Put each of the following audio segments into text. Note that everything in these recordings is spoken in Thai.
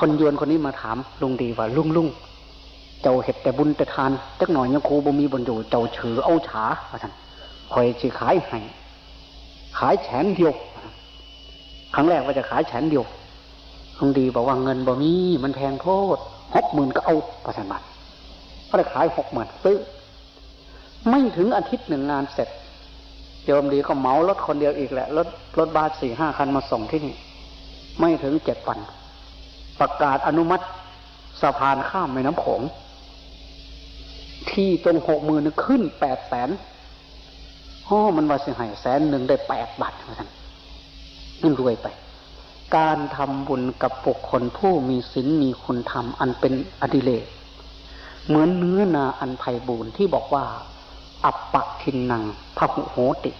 คนยวนคนนี้มาถามลุงดีว่าลุงลุงเจ้าเห็ดแต่บุญแต่ทานจักหน่อยยังครูบ่มีบนอยู่ เจ้าเฉือเอาฉาว่าท่านคอยจะขายให้ขายแฉนเดียว ครั้งแรกว่าจะขายแฉนเดียวลุงดีบอกว่าเงินบ่มีมันแพงโทษหกหมื่นก็เอาประชันบัตรก็เลยขายหกหมื่นซื้อไม่ถึงอาทิตย์หนึ่งงานเสร็จโยมดีก็เหมารถคนเดียวอีกแหละรถรถบัสสี่ห้าคันมาส่งที่นี่ ไม่ถึงเจ็ดวัน ประกาศอนุมัติสะพานข้ามแม่น้ำโขงที่ตรงหกหมื่นขึ้นแปดแสนอ๋อมันว่าสิหายแสนหนึ่งได้แปดบาทเท่านั้นนั่นรวยไป การทำบุญกับบุคคลผู้มีศีลมีคุณธรรมอันเป็นอดิเลกเหมือนเนื้อนาอันไพ่บูรณ์ที่บอกว่า อัปปะทินนังพระหุโหติ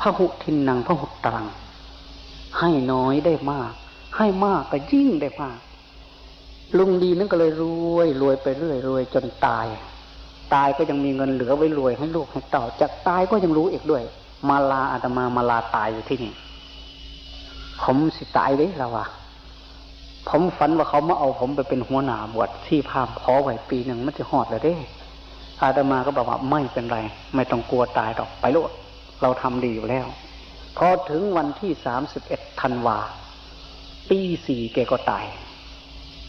พระหุทินนังพระหุตรัง ให้น้อยได้มาก ให้มากก็ยิ่งได้มากลุงดีนั่นก็เลยรวยรวยไปเรื่อยรวยจนตาย ตายก็ยังมีเงินเหลือไว้รวยให้ลูกให้เต่าจากตายก็ยังรู้อีกด้วย มาลาอาตมามาลาตายอยู่ที่นี่ผมสิตายเด้แล้ววะผมฝันว่าเขามาเอาผมไปเป็นหัวหน้าบวชที่พามขอไหวปีหนึ่งมันจะหอดเลยเด้ อาตมาก็บอกว่าไม่เป็นไร ไม่ต้องกลัวตายหรอกไปโลดเราทำดีอยู่แล้ว พอถึงวันที่สามสิบเอ็ดธันวา ปีสี่แกก็ตาย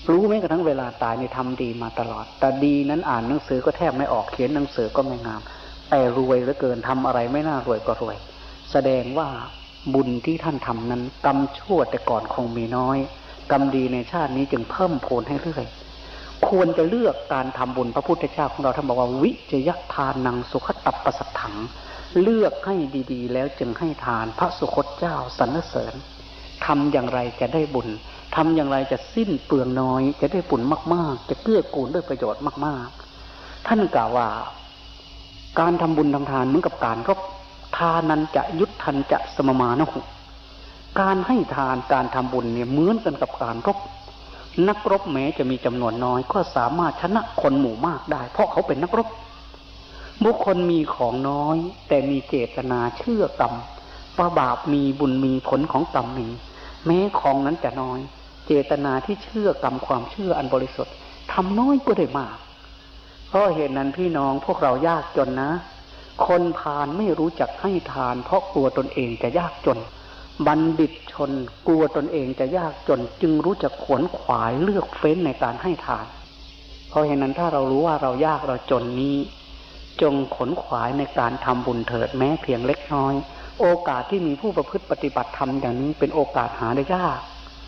รู้ไหมกระทั่งเวลาตายในทำดีมาตลอด แต่ดีนั้นอ่านหนังสือก็แทบไม่ออกเขียนหนังสือก็ไม่งาม แต่รวยเหลือเกินทำอะไรไม่น่ารวยก็รวย แสดงว่าบุญที่ท่านทำนั้นกรรมชั่วแต่ก่อนคงมีน้อยกรรมดีในชาตินี้จึงเพิ่มพูนให้เรื่อยควรจะเลือกการทำบุญพระพุทธเจ้าของเราท่านบอกว่าวิจยทานนังสุขตับประสัทถัง เลือกให้ดีๆ แล้วจึงให้ทานพระสุคตเจ้าสรรเสริญ ทำอย่างไรจะได้บุญทำอย่างไรจะสิ้นเปลืองน้อย จะได้บุญมาก ๆ จะเกื้อกูลด้วยประโยชน์มาก ๆ ท่านกล่าวว่า การทำบุญทำทานเหมือนกับการรบทานันจะยุทธันจะสมมานะหุการให้ทานการทำบุญเนี่ยเหมือนกันกับการรบนักรบแม้จะมีจำนวนน้อย ก็สามารถชนะคนหมู่มากได้ เพราะเขาเป็นนักรบ บุคคลมีของน้อย แต่มีเจตนาเชื่อกรรมว่าบาปมีบุญมีผลของกรรมมี แม้ของนั้นจะน้อย เจตนาที่เชื่อกรรมความเชื่ออันบริสุทธิ์ทำน้อยก็ได้มากเพราะเหตุนั้นพี่น้องพวกเรายากจนนะ คนพานไม่รู้จักให้ทาน เพราะกลัวตนเองจะยากจน บัณฑิตชนกลัวตนเองจะยากจน จึงรู้จักขวนขวายเลือกเฟ้นในการให้ทาน เพราะเหตุนั้นถ้าเรารู้ว่าเรายากเราจนนี้ จงขนขวายในการทำบุญเถิดแม้เพียงเล็กน้อย โอกาสที่มีผู้ประพฤติปฏิบัติธรรมอย่างนี้เป็นโอกาสหาได้ยาก